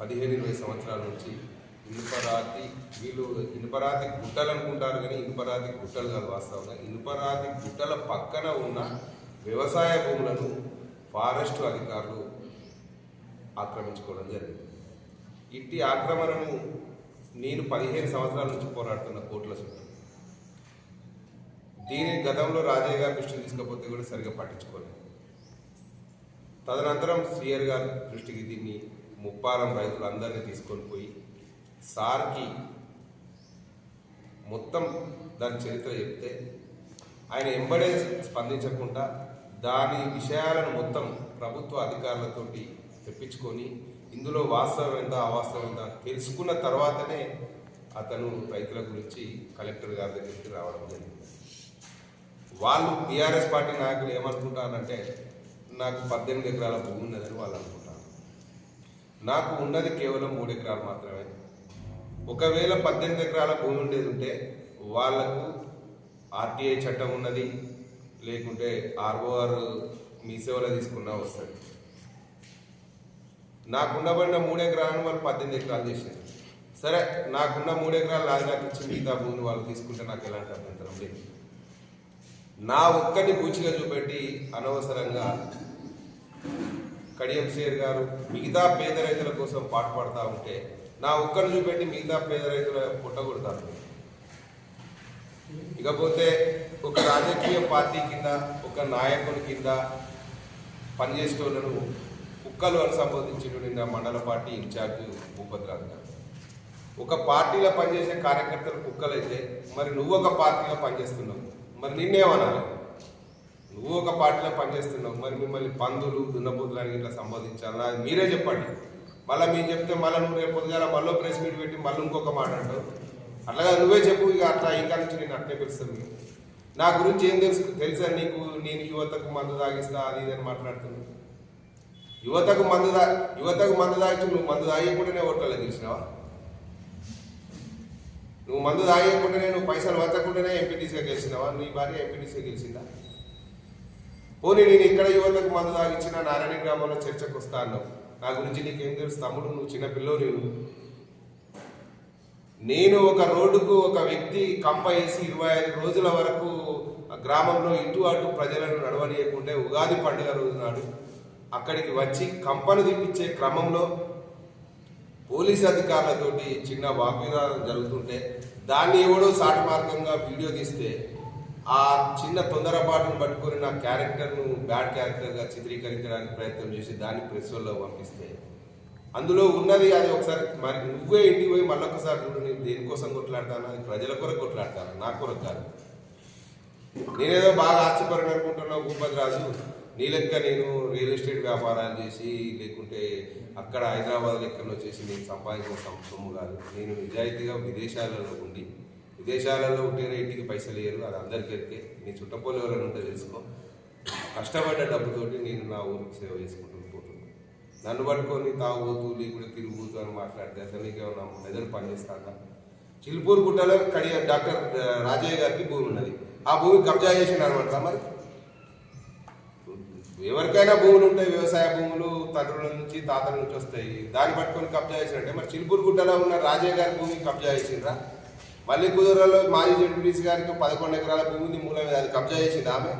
పదిహేను ఇరవై సంవత్సరాల నుంచి ఇనుపరాతి వీళ్ళు ఇనుపరాతి గుట్టలు అనుకుంటారు కానీ ఇనుపరాతి గుట్టలు కాదు వాస్తవంగా. ఇనుపరాతి గుట్టల పక్కన ఉన్న వ్యవసాయ భూములను ఫారెస్ట్ అధికారులు ఆక్రమించుకోవడం జరిగింది. ఇట్టి ఆక్రమణను నేను పదిహేను సంవత్సరాల నుంచి పోరాడుతున్న కోర్టుల చుట్టూ దీని గతంలో రాజయ్య గారి దృష్టికి తీసుకపోతే కూడా సరిగా పట్టించుకోలేదు. తదనంతరం శ్రీయర్ గారి దృష్టికి దీన్ని ముప్పారం రైతులందరినీ తీసుకొని పోయి సార్కి మొత్తం దాని చరిత్ర చెప్తే ఆయన ఎంబడే స్పందించకుండా దాని విషయాలను మొత్తం ప్రభుత్వ అధికారులతోటి తెప్పించుకొని ఇందులో వాస్తవం ఎంత అవాస్తవం ఎంత తెలుసుకున్న తర్వాతనే అతను రైతుల గురించి కలెక్టర్ గారి దగ్గరికి రావడం జరిగింది. వాళ్ళు టీఆర్ఎస్ పార్టీ నాయకులు ఏమనుకుంటారంటే నాకు పద్దెనిమిది ఎకరాల భూమి ఉన్నదని వాళ్ళు నాకు ఉన్నది కేవలం మూడు ఎకరాలు మాత్రమే. ఒకవేళ పద్దెనిమిది ఎకరాల భూమి ఉండేది ఉంటే వాళ్ళకు ఆర్టీఐ చట్టం ఉన్నది లేకుంటే ఆర్ఓఆర్ మీ సేవలో తీసుకున్నా వస్తుంది. నాకున్నబడిన మూడు ఎకరాలను వాళ్ళు పద్దెనిమిది ఎకరాలు చేశారు. సరే నాకున్న మూడు ఎకరాలు నాది నాకు ఇచ్చి మిగతా భూమిని వాళ్ళు తీసుకుంటే నాకు ఎలాంటి అభ్యంతరం లేదు. నా ఒక్కని పూచిగా చూపెట్టి అనవసరంగా కడియం సేర్ గారు మిగతా పేద రైతుల కోసం పాటుపడతా ఉంటే నా ఒక్కరిని చూపెట్టి మిగతా పేద రైతుల పుట్టగొడతారు ఇకపోతే ఒక రాజకీయ పార్టీ కింద ఒక నాయకుని కింద పనిచేసేటోళ్ళను కుక్కలు అని సంబోధించినటువంటి మండల పార్టీ ఇన్ఛార్జ్ భూపతిరాజు గారు. ఒక పార్టీలో పనిచేసే కార్యకర్తలు కుక్కలైతే మరి నువ్వు ఒక పార్టీలో పనిచేస్తున్నావు. మరి నిన్నేమనాలి? నువ్వు ఒక పార్టీలో పనిచేస్తున్నావు మరి మిమ్మల్ని పందులు దున్నపోతులు అని ఇట్లా సంబోధించాలి? అది మీరే చెప్పండి. మళ్ళీ మీరు చెప్తే మళ్ళీ నువ్వు రేపు పొద్దుగాల మళ్ళీ ప్రెస్ మీట్ పెట్టి మళ్ళీ ఇంకొక మాట అంటావు. అట్లాగా నువ్వే చెప్పు ఇక అట్లా ఇంకా నుంచి నేను అట్లే పిలుస్తాను నా గురించి ఏం తెలుసు? తెలుసా నీకు? నేను యువతకు మందు తాగిస్తా అది ఇది అని మాట్లాడుతున్నాను యువతకు మందు దా యువతకు మందు తాగించు నువ్వు మందు తాగకుండానే ఓట్లలో గెలిచినావా? నువ్వు మందు తాగకుండానే నువ్వు పైసలు వచ్చకుండానే ఎంపీటీసీగా గెలిచినావా? నీ భార్య ఎంపీటీసీగా గెలిచిందా? పోనీ నేను ఇక్కడ యువతకు మందు తాగించిన నారాయణ గ్రామంలో చర్చకు వస్తాను. నా గురించి నీకేం తెలుసు? తమ్ముడు నువ్వు చిన్న నేను. నేను ఒక రోడ్డుకు ఒక వ్యక్తి కంప వేసి ఇరవై ఐదు రోజుల వరకు గ్రామంలో ఇటు అటు ప్రజలను నడవనీయకుంటే ఉగాది పండుగ రోజు నాడు అక్కడికి వచ్చి కంపను తిప్పించే క్రమంలో పోలీస్ అధికారులతోటి చిన్న వాగ్వివాదం జరుగుతుంటే దాన్ని ఎవడో సాటి మార్గంగా వీడియో తీస్తే ఆ చిన్న తొందరపాటును పట్టుకొని నా క్యారెక్టర్ను బ్యాడ్ క్యారెక్టర్గా చిత్రీకరించడానికి ప్రయత్నం చేసి దాన్ని ప్రెస్ వల్ల పంపిస్తే. అందులో ఉన్నది అది ఒకసారి మరి నువ్వే ఇంటికి పోయి మళ్ళొకసారి చూడు నేను దేనికోసం కొట్లాడతాను? అది ప్రజల కొరకు కొట్లాడతాను నా కొరకు కాదు. నేనేదో బాగా ఆశ్చర్యపడిన అనుకుంటున్నావు భూపతి రాజు. నీ లెక్క నేను రియల్ ఎస్టేట్ వ్యాపారాలు చేసి లేకుంటే అక్కడ హైదరాబాద్ లెక్కలో చేసి నేను సంపాదించిన సొమ్- సొమ్ము కాదు. నేను నిజాయితీగా విదేశాలలో ఉండి విదేశాలలో ఉంటేనే ఇంటికి పైసలు ఇయ్యరు అది అందరికీ ఎరికే నీ చుట్టపోలే ఎవరైనా ఉంటే తెలుసుకో. కష్టపడ్డ డబ్బుతోటి నేను నా ఊరికి సేవ చేసుకుంటూ పోతున్నాను నన్ను పట్టుకొని తాగుతూ లేకుండా తిరుగుతూ అని మాట్లాడితే అసలు నీకేమన్నా మెదడు పనిచేస్తాక చిలుపూరు గుట్టలో కడియ డాక్టర్ రాజయ్య గారికి భూమి ఉన్నది. ఆ భూమి కబ్జా చేసిన అనమాట మరి. ఎవరికైనా భూములు ఉంటాయి వ్యవసాయ భూములు తండ్రుల నుంచి తాతల నుంచి వస్తాయి. దాన్ని పట్టుకొని కబ్జా చేసినట్టే మరి చిలుపూరు గుట్టలో ఉన్న రాజయ్య గారి భూమి కబ్జా చేసిండ్రా? మళ్ళీ కుదురలో మాజీ జడ్పీటీసీ గారికి పదకొండు ఎకరాల భూమి మూల మీద అది కబ్జా చేసింది ఆమె.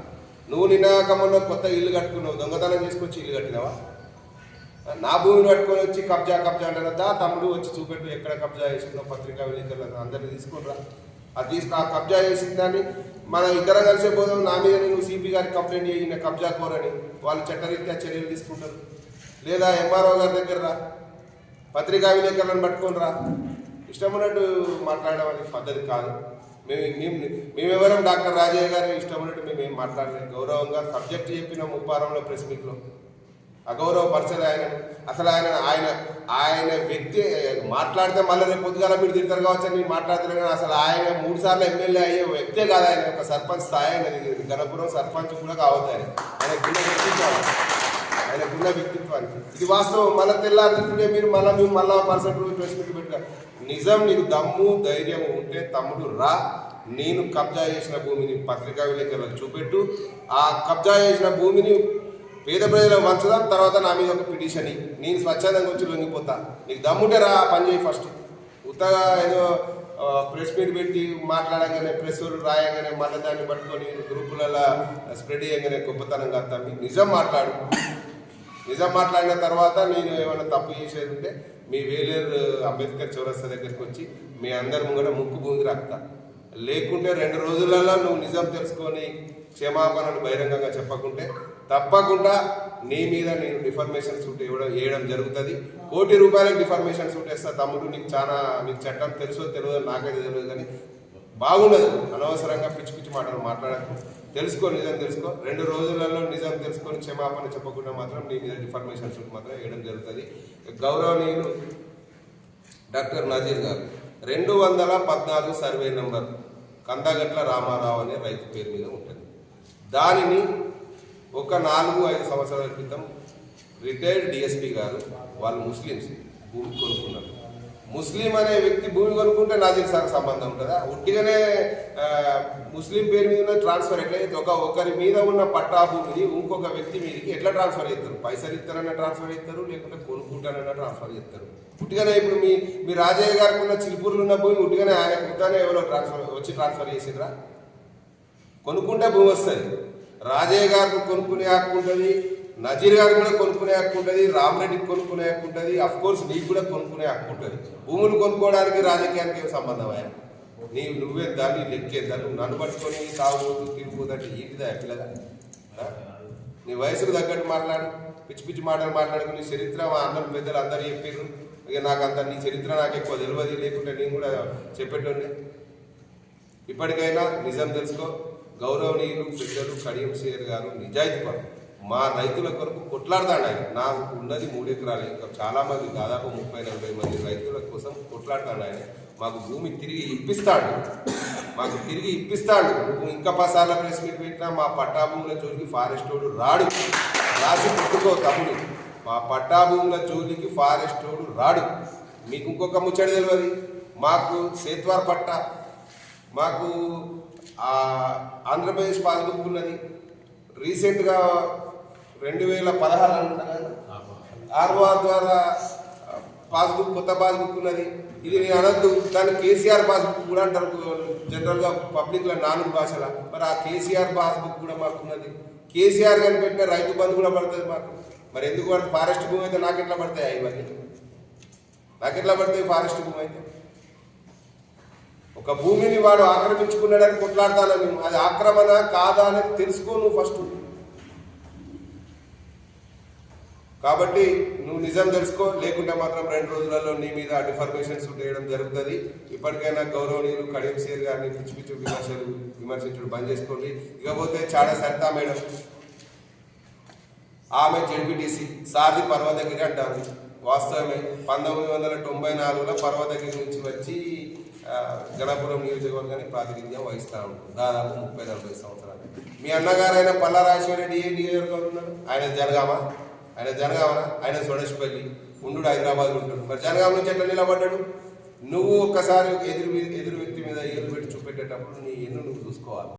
నువ్వు నినాకమంలో కొత్త ఇల్లు కట్టుకున్నావు దొంగతనం చేసుకొచ్చి ఇల్లు కట్టినావా? నా భూమిని పట్టుకొని వచ్చి కబ్జా కబ్జా అంటారు దా తమ్ముడు వచ్చి చూపెట్టు ఎక్కడ కబ్జా చేసిందో పత్రికా విలేకరులు అందరినీ తీసుకునిరా అది తీసుకు ఆ కబ్జా చేసిన దాన్ని మన ఇద్దరం కలిసే పోదాం నా మీద నువ్వు సిపి గారికి కంప్లైంట్ చేసిన కబ్జా కోరని వాళ్ళు చట్టరీత్యా చర్యలు తీసుకుంటారు. లేదా ఎంఆర్ఓ గారి దగ్గర రా పత్రికా విలేకరులను పట్టుకొని రా. ఇష్టమున్నట్టు మాట్లాడడం అనేది పద్ధతి కాదు. మేము మేము మేమెవరం డాక్టర్ రాజయ్య గారు ఇష్టం ఉన్నట్టు మేము ఏం మాట్లాడలేదు. గౌరవంగా సబ్జెక్ట్ చెప్పిన ముప్పారంలో ప్రెస్ మీట్లో. అగౌరవపరచదు ఆయన అసలు ఆయన ఆయన ఆయన వ్యక్తి మాట్లాడితే మళ్ళీ రేపు పొద్దుగాల మీరు తింటారు కావచ్చు అని నేను కానీ అసలు ఆయన మూడు సార్లు ఎమ్మెల్యే అయ్యే వ్యక్తే కాదు ఆయన. ఒక సర్పంచ్ స్థాయి అనేది గణపురం సర్పంచ్ కూడా కావద్దు ఆయన. ఆయనకున్న ఆయనకున్న వ్యక్తిత్వానికి ఇది వాస్తవం. మళ్ళీ తెల్లారుతుంటే మీరు మళ్ళీ మేము మళ్ళీ పర్సెంట్ ప్రెస్ మీట్ నిజం నీకు దమ్ము ధైర్యం ఉంటే తమ్ముడు రా. నేను కబ్జా చేసిన భూమిని పత్రికా విలేకరులకు చూపెట్టు. ఆ కబ్జా చేసిన భూమిని పేద ప్రజలకు వంచుదాం తర్వాత నా మీద ఒక పిటిషన్ నేను స్వచ్ఛందంగా వచ్చి లొంగిపోతా. నీకు దమ్ముంటే రా పని చేయి ఫస్ట్. ఉత్తగా ఏదో ప్రెస్ మీట్ పెట్టి మాట్లాడగానే ప్రెస్ రాయగానే మళ్ళీ దాన్ని పట్టుకొని గ్రూపులలో స్ప్రెడ్ చేయగానే గొప్పతనం కాదు తమ్మి. నిజం మాట్లాడు. నిజం మాట్లాడిన తర్వాత నేను ఏమైనా తప్పు చేసేది ఉంటే మీ వేలేరు అంబేద్కర్ చౌరస్తా దగ్గరికి వచ్చి మీ అందరి ముంగట ముక్కు భూమి రాకుతా లేకుంటే రెండు రోజులలో నువ్వు నిజం తెలుసుకొని క్షమాపణలు బహిరంగంగా చెప్పకుంటే తప్పకుండా నీ మీద నేను డిఫర్మేషన్ సూట్ ఇవ్వడం వేయడం జరుగుతుంది. కోటి రూపాయలకు డిఫర్మేషన్ సూట్ వేస్తా తమ్ముడు నీకు చాలా నీకు చట్టం తెలుసో తెలియదో నాకైతే తెలియదు కానీ బాగుండదు. అనవసరంగా పిచ్చి పిచ్చి మాటలు మాట్లాడకు. తెలుసుకో నిజం తెలుసుకో. రెండు రోజులలో నిజం తెలుసుకొని క్షమాపణ చెప్పకుండా మాత్రం నీ మీద డిఫర్మేషన్ మాత్రం వేయడం జరుగుతుంది. గౌరవనీయులు డాక్టర్ నజీర్ గారు రెండు వందల పద్నాలుగు సర్వే నెంబర్ కందగట్ల రామారావు అనే రైతు పేరు మీద ఉంటుంది. దానిని ఒక నాలుగు ఐదు సంవత్సరాల క్రితం రిటైర్డ్ డిఎస్పి గారు వాళ్ళు ముస్లిమ్స్ భూమి కొనుక్కున్నారు. ముస్లిం అనే వ్యక్తి భూమి కొనుక్కుంటే నాజీర్ సార్ సంబంధం ఉంటుందా? ఉట్టిగానే ముస్లిం పేరు మీద ఉన్న ట్రాన్స్ఫర్ ఎట్లా చేస్తారు? ఒక ఒకరి మీద ఉన్న పట్టా భూమిని ఇంకొక వ్యక్తి మీదకి ఎట్లా ట్రాన్స్ఫర్ చేస్తారు? పైసలు ఇస్తారన్న ట్రాన్స్ఫర్ చేస్తారు లేకుంటే కొనుక్కుంటారన్న ట్రాన్స్ఫర్ చేస్తారు. ఉట్టిగానే ఇప్పుడు మీ మీ రాజయ్య గారికి ఉన్న చిలుపూరులో ఉన్న భూమి ఉట్టిగానే ఆయన కుట్టానే ఎవరో ట్రాన్స్ఫర్ వచ్చి ట్రాన్స్ఫర్ చేసిండ్రా? కొనుక్కుంటే భూమి వస్తుంది. రాజయ్య గారికి కొనుక్కునే హక్కు ఉంటుంది నజీర్ గారు కూడా కొనుక్కునే హక్కు ఉంటుంది రామరెడ్డికి కొనుక్కునే హక్కు ఉంటుంది అఫ్ కోర్స్ నీకు కూడా కొనుక్కునే హక్కు ఉంటుంది. భూములు కొనుక్కోవడానికి రాజకీయానికి ఏం సంబంధం నీ నువ్వేద్దా నీ లెక్కేద్దా నువ్వు నన్ను పట్టుకొని తాగుబోతు తిరిగిపోతుంటే ఏంటిదా పిల్లగా? నీ వయసుకు తగ్గట్టు మాట్లాడు పిచ్చి పిచ్చి మాటలు మాట్లాడుకు నీ చరిత్ర మా అందరం పెద్దలు అందరు చెప్పారు ఇక నాకు అంత నీ చరిత్ర నాకు ఎక్కువ తెలియదు లేకుంటే నేను కూడా చెప్పేటోండి ఇప్పటికైనా నిజం తెలుసుకో గౌరవనీయులు పెద్దలు కడియం షేర్ గారు నిజాయితీ పడు మా రైతుల కొరకు కొట్లాడతాడు ఆయన. నాకు ఉన్నది మూడు ఎకరాలు. ఇంకా చాలామంది దాదాపు ముప్పై నలభై మంది రైతుల కోసం కొట్లాడతాడు ఆయన. మాకు భూమి తిరిగి ఇప్పిస్తాడు. మాకు తిరిగి ఇప్పిస్తాడు. నువ్వు ఇంకా పసార్ల ప్రెస్ మీట్ పెట్టినా మా పట్టాభూముల జోలికి ఫారెస్ట్ వాడు రాడు. రాసి పుట్టుకో తమ్ముడు. మా పట్టాభూముల జోలికి ఫారెస్ట్ వాడు రాడు. మీకు ఇంకొక ముచ్చడి తెలియదు మాకు సేత్వార్ పట్టా మాకు ఆంధ్రప్రదేశ్ పాస్బుక్ ఉన్నది. రీసెంట్గా రెండు వేల పదహారు ఆర్ఓఆర్ ద్వారా పాస్బుక్ కొత్త పాస్బుక్ ఉన్నది. ఇది నేను అనద్దు. దాన్ని కేసీఆర్ పాస్బుక్ కూడా అంటారు. జనరల్గా పబ్లిక్లో నాలుగు భాషల. మరి ఆ కేసీఆర్ పాస్బుక్ కూడా మాకు ఉన్నది కేసీఆర్ కానీ పెట్టిన రైతు బంధు కూడా పడుతుంది మాకు. మరి ఎందుకు పడుతుంది ఫారెస్ట్ భూమి అయితే నాకు ఎట్లా పడతాయి ఇవన్నీ? నాకు ఎట్లా పడతాయి ఫారెస్ట్ భూమి అయితే? ఒక భూమిని వాడు ఆక్రమించుకున్నాడని కొట్లాడతాను మేము అది ఆక్రమణ కాదా అనేది తెలుసుకో నువ్వు ఫస్ట్. కాబట్టి నువ్వు నిజం తెలుసుకో లేకుంటే మాత్రం రెండు రోజులలో నీ మీద డిఫర్మేషన్స్ వేయడం జరుగుతుంది. ఇప్పటికైనా గౌరవనీయులు కడియం సేర్ గారిని పిచ్చి పిచ్చి విమర్శలు విమర్శించడం బంద్ చేసుకోండి. ఇకపోతే చాలా సరితా మేడం ఆమె జడ్పీటీసీ సారి పర్వతగిరి అంటారు. వాస్తవమే పంతొమ్మిది వందల తొంభై నాలుగులో పర్వతగిరి నుంచి వచ్చి గణపురం నియోజకవర్గానికి ప్రాతినిధ్యం వహిస్తా ఉంటారు. దాదాపు ముప్పై నలభై సంవత్సరాలు. మీ అన్నగారైన పల్లా రాజశేఖరరెడ్డి ఏ నియోజకవర్గంలో ఆయన జరగామా ఆయన జనగామన ఆయన సోడేశ్పల్లి. ఉండు హైదరాబాద్ ఉంటాడు. మరి జనగామ నుంచి ఎట్లా నిలబడ్డాడు? నువ్వు ఒక్కసారి ఎదురు ఎదురు వ్యక్తి మీద ఎదురు పెట్టి చూపెట్టేటప్పుడు నీ ఎన్ను నువ్వు చూసుకోవాలి.